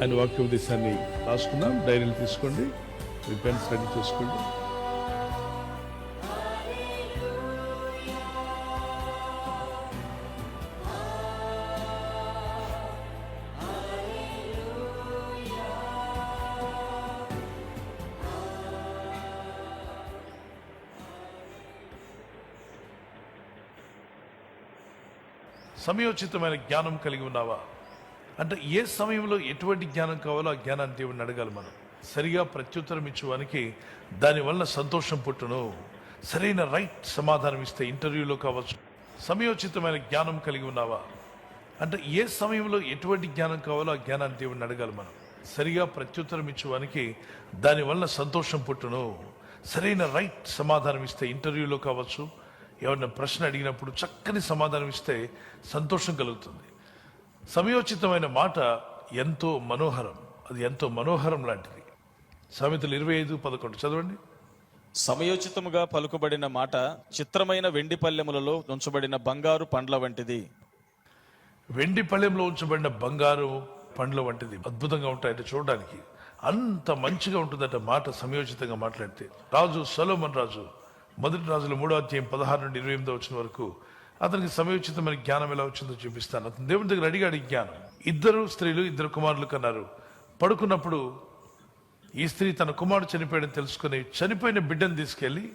ఆయన వాక్యోపదేశాన్ని రాసుకుందాం. డైరీలు తీసుకోండి. మీ pens ready చేసుకోండి. సమయోచితమైన జ్ఞానం కలిగి ఉన్నావా? అంటే ఏ సమయంలో ఎటువంటి జ్ఞానం కావాలో ఆ జ్ఞానాన్ని దేవుడిని అడగాలి మనం. సరిగా ప్రత్యుత్తరం ఇచ్చేవానికి దానివల్ల సంతోషం పుట్టును. సరైన రైట్ సమాధానం ఇస్తే ఇంటర్వ్యూలో కావచ్చు. సమయోచితమైన జ్ఞానం కలిగి ఉన్నావా? అంటే ఏ సమయంలో ఎటువంటి జ్ఞానం కావాలో ఆ జ్ఞానాన్ని దేవుడిని అడగాలి మనం. సరిగా ప్రత్యుత్తరం ఇచ్చేవానికి దానివల్ల సంతోషం పుట్టును. సరైన రైట్ సమాధానం ఇస్తే ఇంటర్వ్యూలో కావచ్చు. ఎవరిన ప్రశ్న అడిగినప్పుడు చక్కని సమాధానం ఇస్తే సంతోషం కలుగుతుంది. సమయోచితమైన మాట ఎంతో మనోహరం. అది ఎంతో మనోహరం లాంటిది. సామెతలు ఇరవై ఐదు పదకొండు. చదవండి. సమయోచితముగా పలుకుబడిన మాట చిత్రమైన వెండి పల్లెములలో ఉంచబడిన బంగారు పండ్ల వంటిది. వెండి పళ్ళెంలో ఉంచబడిన బంగారు పండ్ల వంటిది. అద్భుతంగా ఉంటాయంటే చూడడానికి. అంత మంచిగా ఉంటుందట మాట సమయోచితంగా మాట్లాడితే. రాజు సొలోమన్ రాజు మొదటి రాజుల మూడో అధ్యాయం పదహారు నుండి ఇరవై ఎనిమిదో వచ్చిన వరకు అతనికి సమయోచితమైన జ్ఞానం ఎలా వచ్చిందో చూపిస్తాను. అతను దేవుని దగ్గర అడిగాడు జ్ఞానం. ఇద్దరు స్త్రీలు ఇద్దరు కుమారులు కన్నారు. పడుకున్నప్పుడు ఈ స్త్రీ తన కుమారుడు చనిపోయాడని తెలుసుకుని చనిపోయిన బిడ్డను తీసుకెళ్ళి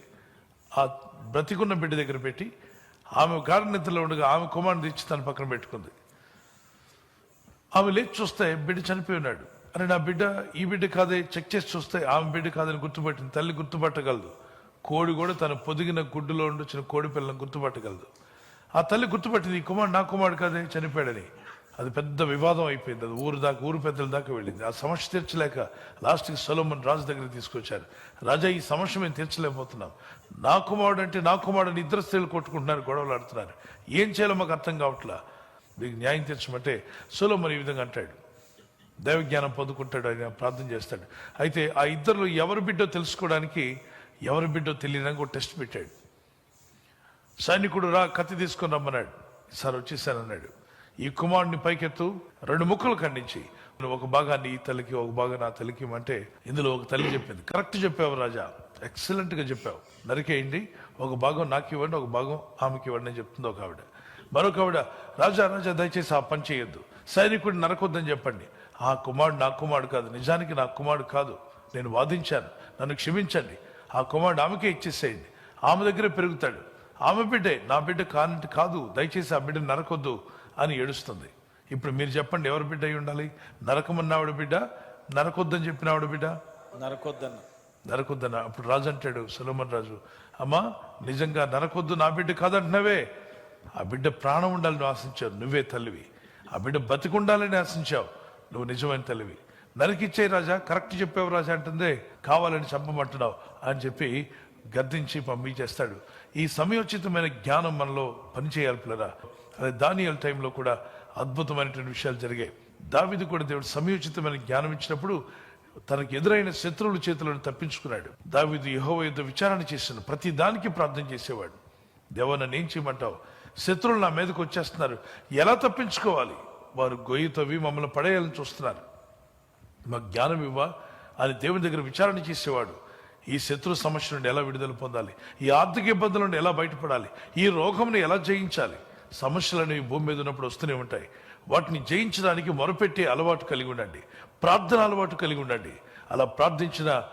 ఆ బ్రతికున్న బిడ్డ దగ్గర పెట్టి ఆమె గాఢనిద్రలో ఉండగా ఆమె కుమారుని తెచ్చి తన పక్కన పెట్టుకుంది. ఆమె లేచి చూస్తే బిడ్డ చనిపోయి ఉన్నాడు. అని నా బిడ్డ ఈ బిడ్డ కాదే? చెక్ చేసి చూస్తే ఆమె బిడ్డ కాదని గుర్తుపట్టింది. తల్లి గుర్తుపట్టగలదు. కోడి కూడా తన పొదిగిన గుడ్డులో ఉండొచ్చిన కోడి పిల్లని గుర్తుపట్టగలదు. ఆ తల్లి గుర్తుపట్టింది ఈ కుమారుడు నా కుమారుడు కాదే చనిపోయాడని. అది పెద్ద వివాదం అయిపోయింది. అది ఊరు దాకా ఊరు పెద్దల దాకా వెళ్ళింది. ఆ సమస్య తీర్చలేక లాస్ట్కి సొలమన్ రాజు దగ్గర తీసుకొచ్చారు. రాజా ఈ సమస్య మేము తీర్చలేకపోతున్నాం. నా కుమారుడు అంటే నా కుమారుడు ఇద్దరు స్త్రీలు కొట్టుకుంటున్నారు గొడవలు ఆడుతున్నారు. ఏం చేయాలో మాకు అర్థం కావట్లా? మీకు న్యాయం తీర్చమంటే సొలమన్ ఈ విధంగా అంటాడు. దైవజ్ఞానం పొందుకుంటాడు ఆయన ప్రార్థన చేస్తాడు. అయితే ఆ ఇద్దరు ఎవరి బిడ్డో తెలుసుకోవడానికి ఎవరి బిడ్డో తెలియడానికి ఒక టెస్ట్ పెట్టాడు. సైనికుడు రా కత్తి తీసుకుని రమ్మన్నాడు. సార్ వచ్చేసానన్నాడు ఈ కుమారుడిని పైకెత్తు రెండు ముక్కలు ఖండించి ఒక భాగాన్ని ఈ తల్లికి ఒక భాగాన్ని నా తల్లికి అంటే ఇందులో ఒక తల్లి చెప్పింది. కరెక్ట్ చెప్పావు రాజా. ఎక్సలెంట్గా చెప్పావు. నరికేయండి. ఒక భాగం నాకు ఇవ్వండి ఒక భాగం ఆమెకి ఇవ్వండి అని చెప్తుంది ఒక ఆవిడ. మరొక ఆవిడ రాజా రాజా దయచేసి ఆ పని చేయొద్దు. సైనికుడిని నరకొద్దని చెప్పండి. ఆ కుమారుడు నా కుమారుడు కాదు. నిజానికి నా కుమారుడు కాదు. నేను వాదించాను. నన్ను క్షమించండి. ఆ కుమారుడు ఆమెకే ఇచ్చేసేయండి. ఆమె దగ్గరే పెరుగుతాడు. ఆమె బిడ్డే నా బిడ్డ కానంటే కాదు దయచేసి ఆ బిడ్డను నరకొద్దు అని ఏడుస్తుంది. ఇప్పుడు మీరు చెప్పండి ఎవరి బిడ్డ అయి ఉండాలి? నరకమన్నావిడ బిడ్డ నరకొద్దని చెప్పిన ఆవిడ బిడ్డ? నరకొద్దన్న. నరకొద్దన అప్పుడు రాజు అంటాడు సులమన్ రాజు అమ్మా నిజంగా నరకొద్దు నా బిడ్డ కాదంటున్నావే. ఆ బిడ్డ ప్రాణం ఉండాలని ఆశించావు నువ్వే తల్లివి. ఆ బిడ్డ బతికుండాలని ఆశించావు నువ్వు నిజమైన తల్లివి. నరికిచ్చే రాజా కరెక్ట్ చెప్పావు రాజా అంటుందే కావాలని చంపమంటున్నావు అని చెప్పి గద్దించి పంపించేస్తాడు. ఈ సమయోచితమైన జ్ఞానం మనలో పనిచేయాలి పిల్లరా. అదే దానియల్ టైంలో కూడా అద్భుతమైనటువంటి విషయాలు జరిగాయి. దావిది కూడా దేవుడు సమయోచితమైన జ్ఞానం ఇచ్చినప్పుడు తనకు ఎదురైన శత్రువుల చేతులను తప్పించుకున్నాడు. దావిదు యహోవ యుద్ధ విచారణ చేసిన ప్రతి దానికి ప్రార్థన చేసేవాడు. దేవా నన్ను ఏం చేయమంటావు? శత్రువులు నా మీదకి వచ్చేస్తున్నారు. ఎలా తప్పించుకోవాలి? వారు గొయ్యి తవ్వి మమ్మల్ని పడేయాలని చూస్తున్నారు. మాకు జ్ఞానం ఇవ్వ అని దేవుని దగ్గర విచారణ చేసేవాడు. ఈ శత్రు సమస్య నుండి ఎలా విడుదల పొందాలి? ఈ ఆర్థిక ఇబ్బందుల నుండి ఎలా బయటపడాలి? ఈ రోగంను ఎలా జయించాలి? సమస్యలు అనేవి భూమి మీద ఉన్నప్పుడు వస్తూనే ఉంటాయి. వాటిని జయించడానికి మొరపెట్టే అలవాటు కలిగి ఉండండి. ప్రార్థన అలవాటు కలిగి ఉండండి. అలా ప్రార్థించిన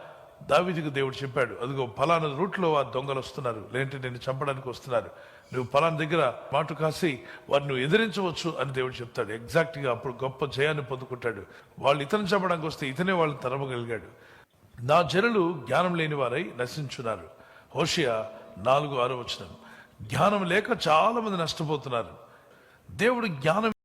దావిదికి దేవుడు చెప్పాడు అదిగో ఫలానా రూట్లో ఆ దొంగలు వస్తున్నారు. లేదంటే నేను చంపడానికి వస్తున్నారు. నువ్వు ఫలానా దగ్గర మాటు కాసి వారిని నువ్వు ఎదిరించవచ్చు అని దేవుడు చెప్తాడు. ఎగ్జాక్ట్గా అప్పుడు గొప్ప జయాన్ని పొందుకుంటాడు. వాళ్ళు ఇతను చంపడానికి వస్తే ఇతనే వాళ్ళని తరమగలిగాడు. నా జనులు జ్ఞానం లేని వారై నశించున్నారు. హోషియా నాలుగు ఆరో వచ్చిన జ్ఞానం లేక చాలా మంది నష్టపోతున్నారు. దేవుడు జ్ఞానం